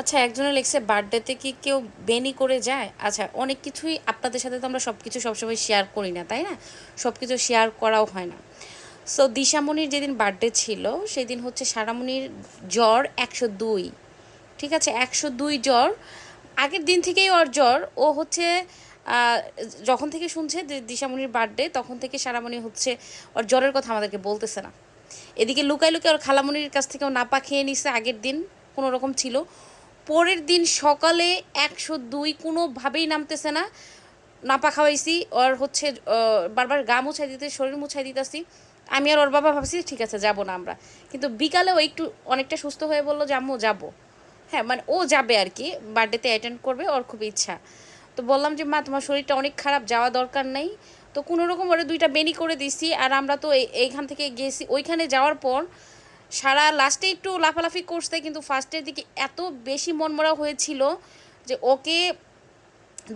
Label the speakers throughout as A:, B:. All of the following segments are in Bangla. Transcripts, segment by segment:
A: আচ্ছা একজনের লেগছে বার্থডেতে কি কেউ বেনি করে যায়? আচ্ছা অনেক কিছুই আপনাদের সাথে তো আমরা সব কিছু সবসময় শেয়ার করি না, তাই না? সব কিছু শেয়ার করাও হয় না। সো দিশামণির যেদিন বার্থডে ছিল, সেদিন হচ্ছে সারামণির জ্বর একশো দুই। ঠিক আছে? একশো দুই জ্বর। আগের দিন থেকেই ওর জ্বর। ও হচ্ছে যখন থেকে শুনছে যে দিশামণির বার্থডে, তখন থেকে সারামণি হচ্ছে, ওর জ্বরের কথা আমাদেরকে বলতেছে না। এদিকে লুকাই লুকাই ওর খালামণির কাছ থেকেও নাপা খেয়ে নিছে আগের দিন। কোনো রকম ছিল। পরের দিন সকালে একশো দুই কোনোভাবেই নামতেছে না। নাপা খাওয়াইছি, ওর হচ্ছে বারবার গা মুছাই দিতে, শরীর মুছাই দিতেছি। আমি আর ওর বাবা ভাবছি, ঠিক আছে, যাব না আমরা। কিন্তু বিকালে ও একটু অনেকটা সুস্থ হয়ে বলল যে, আম্মু, যাব। হ্যাঁ মানে ও যাবে আর কি, বার্থডেতে অ্যাটেন্ড করবে, ওর খুব ইচ্ছা। তো বললাম যে, মা, তোমার শরীরটা অনেক খারাপ, যাওয়া দরকার নেই। তো কোনো রকম ওরা দুইটা বেনি করে দিছি, আর আমরা তো এই- এইখান থেকে গেছি ওইখানে যাওয়ার পর সারা লাস্টে একটু লাফালাফি করছে, কিন্তু ফার্স্টের দিকে এত বেশি মনমরা হয়েছিল যে ওকে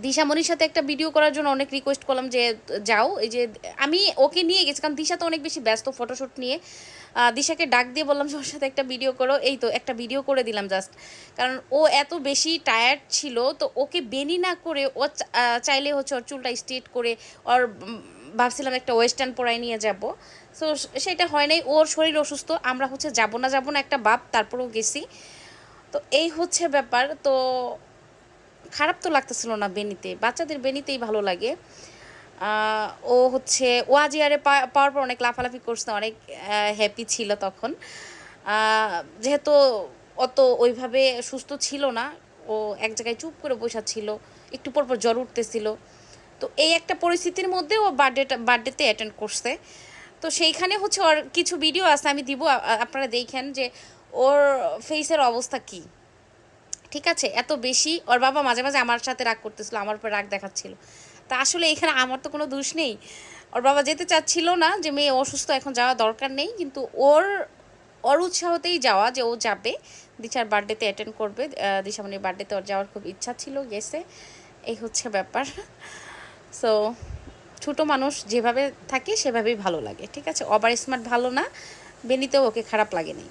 A: দিশামণির সাথে একটা ভিডিও করার জন্য অনেক রিকোয়েস্ট করলাম যে, যাও। এই যে, আমি ওকে নিয়ে গেছি, কারণ দিশা তো অনেক বেশি ব্যস্ত ফটোশ্যুট নিয়ে। দিশাকে ডাক দিয়ে বললাম যে, ওর সাথে একটা ভিডিও করো। এই তো, একটা ভিডিও করে দিলাম জাস্ট কারণ ও এত বেশি টায়ার্ড ছিল, তো ওকে বেনি না করে ও চাইলে হচ্ছে ওর চুলটা স্ট্রেট করে, ওর ভাবছিলাম একটা ওয়েস্টার্ন পরায় নিয়ে যাব। সো সেটা হয় নাই। ওর শরীর অসুস্থ, আমরা হচ্ছে যাব না যাব না একটা বাপ, তারপরেও গেছি। তো এই হচ্ছে ব্যাপার। তো খারাপ তো লাগতেছিল না বেনিতে, বাচ্চাদের বেনিতেই ভালো লাগে। ও হচ্ছে ও আজিয়ারে পা- পাওয়ার পর অনেক লাফালাফি করছে, অনেক হ্যাপি ছিল তখন। যেহেতু অত ওইভাবে সুস্থ ছিল না, ও এক জায়গায় চুপ করে বসা ছিল, একটু পর পর জ্বর উঠতেছিল। তো এই একটা পরিস্থিতির মধ্যে ও বার্থডেটা বার্থডেতে অ্যাটেন্ড করছে। তো সেইখানে হচ্ছে ওর কিছু ভিডিও আছে, আমি দিব আপনারা দেখেন যে ওর ফেসের অবস্থা কী। ঠিক আছে? এত বেশি, ওর বাবা মাঝে মাঝে আমার সাথে রাগ করতেছিল, আমার উপর রাগ দেখাচ্ছিল। তা আসলে এখানে আমার তো কোনো দোষ নেই। ওর বাবা যেতে চাচ্ছিল না যে মেয়ে অসুস্থ, এখন যাওয়া দরকার নেই, কিন্তু ওর ওর উৎসাহতেই যাওয়া যে ও যাবে। দিশার বার্থডেতে অ্যাটেন্ড করবে। দিশামণির বার্থডেতে ওর যাওয়ার খুব ইচ্ছা ছিল, গেছে। এই হচ্ছে ব্যাপার। সো ছোটো মানুষ যেভাবে থাকে সেভাবেই ভালো লাগে, ঠিক আছে? ওভার স্মার্ট ভালো না, বেনিতেও ওকে খারাপ লাগে নাই